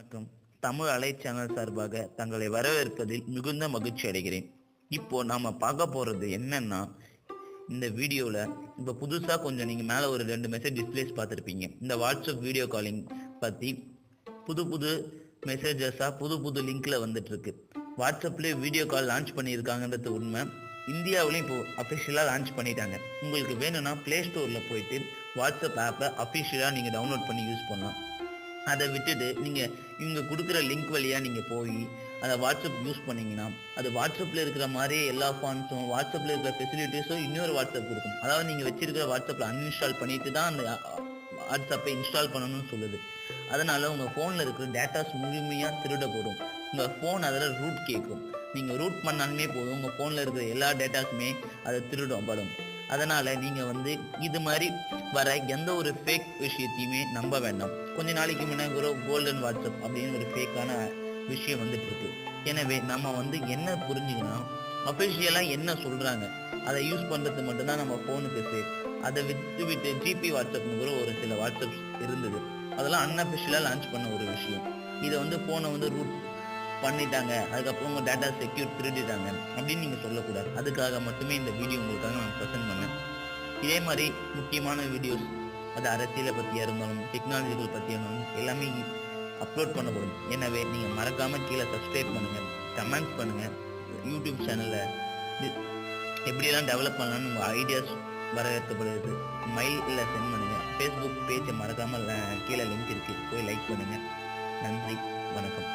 வணக்கம். தமிழ் அலை சேனல் சார்பாக தங்களை வரவேற்பதில் மிகுந்த மகிழ்ச்சி அடைகிறேன். இப்போ நாம பார்க்க போறது என்னன்னா இந்த வீடியோல இப்போ புதுசா கொஞ்சம் நீங்க மேல ஒரு ரெண்டு மெசேஜ் டிஸ்பிளேஸ் பார்த்துருப்பீங்க. இந்த வாட்ஸ்அப் வீடியோ காலிங் பத்தி புது புது மெசேஜஸா புது புது லிங்க்ல வந்துட்டு இருக்கு வாட்ஸ்அப்லேயே வீடியோ கால் லான்ச் பண்ணியிருக்காங்கன்றது உண்மை. இந்தியாவிலையும் இப்போ அஃபிஷியலாக லான்ச் பண்ணிட்டாங்க. உங்களுக்கு வேணும்னா ப்ளே ஸ்டோரில் போயிட்டு வாட்ஸ்அப் ஆப்பை அஃபிஷியலாக நீங்கள் டவுன்லோட் பண்ணி யூஸ் பண்ணலாம். அதை விட்டுட்டு நீங்கள் இவங்க கொடுக்குற லிங்க் வழியாக நீங்கள் போய் அதை வாட்ஸ்அப் யூஸ் பண்ணீங்கன்னா அது வாட்ஸ்அப்பில் இருக்கிற மாதிரியே எல்லா ஃபான்ஸும் வாட்ஸ்அப்பில் இருக்கிற ஃபெசிலிட்டிஸும் இன்னொரு வாட்ஸ்அப் கொடுக்கும். அதாவது நீங்கள் வச்சிருக்கிற வாட்ஸ்அப்பில் அன்இன்ஸ்டால் பண்ணிட்டு தான் அந்த வாட்ஸ்அப்பை இன்ஸ்டால் பண்ணணும்னு சொல்லுது. அதனால் உங்கள் ஃபோனில் இருக்கிற டேட்டாஸ் முழுமையாக திருடப்படும். உங்கள் ஃபோன் அதில் ரூட் கேட்கும். நீங்கள் ரூட் பண்ணாலுமே போதும். உங்கள் ஃபோனில் இருக்கிற எல்லா டேட்டாஸுமே அதை திருடப்படும். அதனால நீங்க வந்து இது மாதிரி வர எந்த ஒரு ஃபேக் விஷயத்தையுமே நம்ப வேண்டாம். கொஞ்ச நாளைக்கு முன்னாடி ஒரு கோல்டன் வாட்ஸ்அப் அப்படின்னு ஒரு ஃபேக்கான விஷயம் வந்துட்டு இருக்கு. எனவே நம்ம வந்து என்ன புரிஞ்சுக்கணும்? அஃபிஷியலாக என்ன சொல்றாங்க? அதை யூஸ் பண்ணுறது மட்டும்தான் நம்ம ஃபோனுக்கு சேஃப் அதை விட்டு விட்டு ஜிபி வாட்ஸ்அப்னு கூட ஒரு சில வாட்ஸ்அப் இருந்தது. அதெல்லாம் அன்அஃபிஷியலாக லான்ச் பண்ண ஒரு விஷயம். இதை வந்து ஃபோனை வந்து ரூட் பண்ணிட்டாங்க. அதுக்கப்புறம் உங்க டேட்டா செக்யூர் திருடிட்டாங்க. அப்படின்னு நீங்க சொல்லக்கூடாது. அதுக்காக மட்டுமே இந்த வீடியோ உங்களுக்காக நான் ப்ரெசென்ட் இதே மாதிரி முக்கியமான வீடியோஸ் அது அரசியலை பற்றியா இருந்தாலும் டெக்னாலஜிகள் பற்றியா இருந்தாலும் எல்லாமே அப்லோட் பண்ணப்படும். எனவே நீங்கள் மறக்காமல் கீழே சப்ஸ்கிரைப் பண்ணுங்கள் கமெண்ட்ஸ் பண்ணுங்கள் யூடியூப் சேனலில் எப்படியெல்லாம் டெவலப் பண்ணலாம்னு உங்கள் ஐடியாஸ் வரவேற்கப்படுகிறது மைலில் சென்ட் பண்ணுங்கள் ஃபேஸ்புக் பேஜை மறக்காமல் கீழே லிங்க் இருக்குது போய் லைக் பண்ணுங்கள் நன்றி வணக்கம்.